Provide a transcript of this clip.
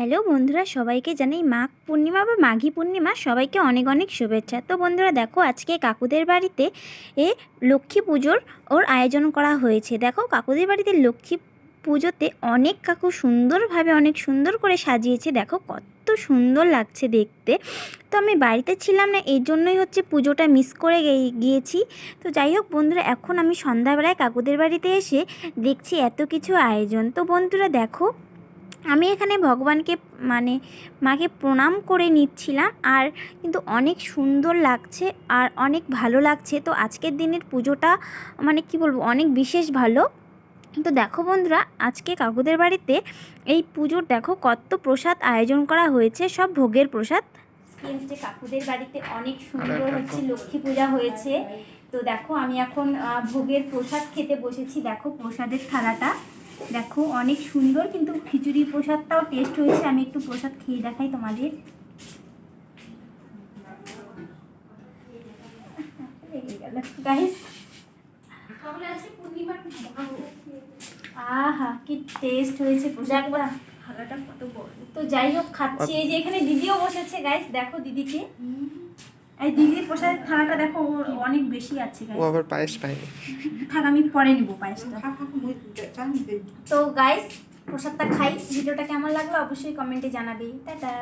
Hello বন্ধুরা, সবাইকে জানাই মাঘ পূর্ণিমা বা মাঘী পূর্ণিমা। সবাইকে অনেক অনেক শুভেচ্ছা। তো বন্ধুরা দেখো, আজকে কাকুদের বাড়িতে এ লক্ষ্মী পুজোর ওর আয়োজন করা হয়েছে। দেখো, কাকুদের বাড়িতে লক্ষ্মী পুজোতে অনেক কাকু সুন্দরভাবে অনেক সুন্দর করে সাজিয়েছে। দেখো, কত সুন্দর লাগছে দেখতে। তো আমি বাড়িতে ছিলাম না এই জন্যই হচ্ছে পুজোটা মিস করে গিয়েছি। তো যাই হোক বন্ধুরা, এখন আমি সন্ধ্যাবেলায় কাকুদের বাড়িতে এসে দেখছি এত কিছু আয়োজন। তো বন্ধুরা দেখো আমি এখানে ভগবানকে মানে মাকে প্রণাম করে নিচ্ছিলাম আর কিন্তু অনেক সুন্দর লাগছে আর অনেক ভালো লাগছে। তো আজকের দিনের পুজোটা মানে কি বলব অনেক বিশেষ ভালো। তো দেখো বন্ধুরা আজকে কাকুদের বাড়িতে এই পুজোর দেখো কত প্রসাদ আয়োজন করা হয়েছে সব ভোগের প্রসাদ। হচ্ছে কাকুদের বাড়িতে অনেক সুন্দর হচ্ছে লক্ষ্মী পূজা হয়েছে তো দেখো আমি এখন ভোগের প্রসাদ খেতে বসেছি। দেখো প্রসাদের থালাটা। দেখো অনেক সুন্দর কিন্তু খিচুড়ি প্রসাদটাও টেস্ট হয়েছে। আমি একটু প্রসাদ খেয়ে দেখাই তোমাদের। আহা কি টেস্ট হয়েছে প্রসাদটা। তো যাই হোক খাচ্ছি। এই যে এখানে দিদিও বসেছে গাইস দেখো দিদিকে। এই দিদির প্রসাদের থালাটা দেখো অনেক বেশি আছে ও আবার পায়েস পায়নি। থাক আমি পরে নিব পায়েসটা। তো গাইস প্রসাদটা খাই। ভিডিওটা কেমন লাগল অবশ্যই কমেন্টে জানাবি। টাটা।